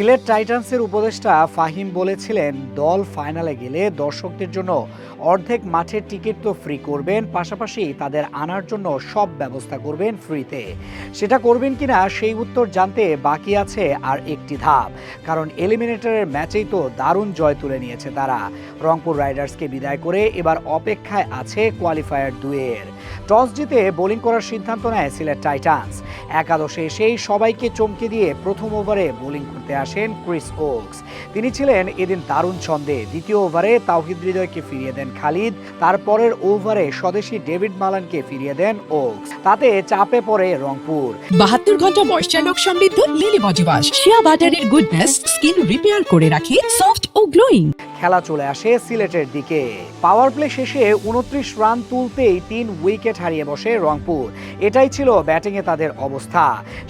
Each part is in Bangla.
সিলেট টাইটান্সের উপদেষ্টা ফাহিম বলেছিলেন, দল ফাইনালে গেলে দর্শকদের জন্য অর্ধেক মাঠের টিকিট তো ফ্রি করবেন, পাশাপাশি তাদের আনার জন্য সব ব্যবস্থা করবেন ফ্রিতে সেটা করবেন কিনা সেই উত্তর জানতে বাকি আছে আর একটি ধাপ, কারণ এলিমিনেটরের ম্যাচেই তো দারুণ জয় তুলে নিয়েছে তারা। রংপুর রাইডার্সকে বিদায় করে এবার অপেক্ষায় আছে কোয়ালিফায়ার দুয়ের টস জিতে বোলিং করার সিদ্ধান্ত নেয় সিলেট টাইটান্স। একাদশে এসেই সবাইকে চমকে দিয়ে প্রথম ওভারে বোলিং করতে আসেন ক্রিস ওকস। তিনি ছিলেন এদিন দারুণ ছন্দে। দ্বিতীয় ওভারে তাওহিদ হৃদয়কে ফিরিয়ে দেন খালিদ। তারপরের ওভারে স্বদেশি ডেভিড মালানকে ফিরিয়ে দেন ওকস। তাতে চাপে পড়ে রংপুর। বাহাত্তর ঘণ্টা ময়শ্চার সমৃদ্ধ, লিলি ওয়াশ শিয়া বাটারের গুডনেস স্কিন রিপেয়ার করে রাখে সফট ও খেলা চলে আসে সিলেটের দিকে। পাওয়ার প্লে শেষে উনত্রিশ রান তুলতেই তিন উইকেট হারিয়ে বসে রংপুর। এটাই ছিল ব্যাটিংয়ে তাদের অবস্থা।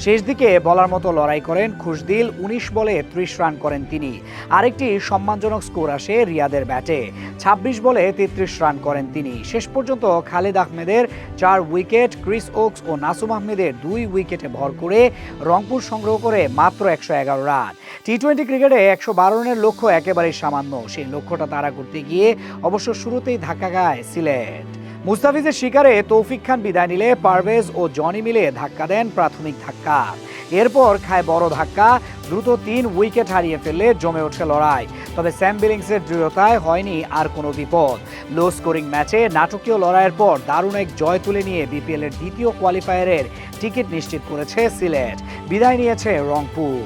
শেষ দিকে বলার মতো লড়াই করেন খুশদিল, উনিশ বলে ত্রিশ রান করেন তিনি। আরেকটি সম্মানজনক স্কোর আসে রিয়াদের ব্যাটে ২৬ বলে তেত্রিশ রান করেন তিনি। শেষ পর্যন্ত খালিদ আহমেদের চার উইকেট ক্রিস ওকস ও নাসুম আহমেদের দুই উইকেটে ভর করে রংপুর সংগ্রহ করে মাত্র একশো এগারো রান টি টোয়েন্টি ক্রিকেটে একশো বারো রানের লক্ষ্য একেবারেই সামান্য সেই লক্ষ্যটা তারা করতে গিয়ে অবশ্য শুরুতেই ধাক্কা গায় সিলেট। মুস্তাফিজের শিকারে তৌফিক খান বিদায় নিলে পারভেজ ও জনি মিলে ধাক্কা দেন প্রাথমিক ধাক্কা। এরপর খায় বড় ধাক্কা, দ্রুত তিন উইকেট হারিয়ে ফেললে জমে ওঠে লড়াই। তবে স্যাম বিলিংসের দৃঢ়তায় হয়নি আর কোনো বিপদ। লো স্কোরিং ম্যাচে নাটকীয় লড়াইয়ের পর দারুণ এক জয় তুলে নিয়ে বিপিএলের দ্বিতীয় কোয়ালিফায়ারের টিকিট নিশ্চিত করেছে সিলেট। বিদায় নিয়েছে রংপুর।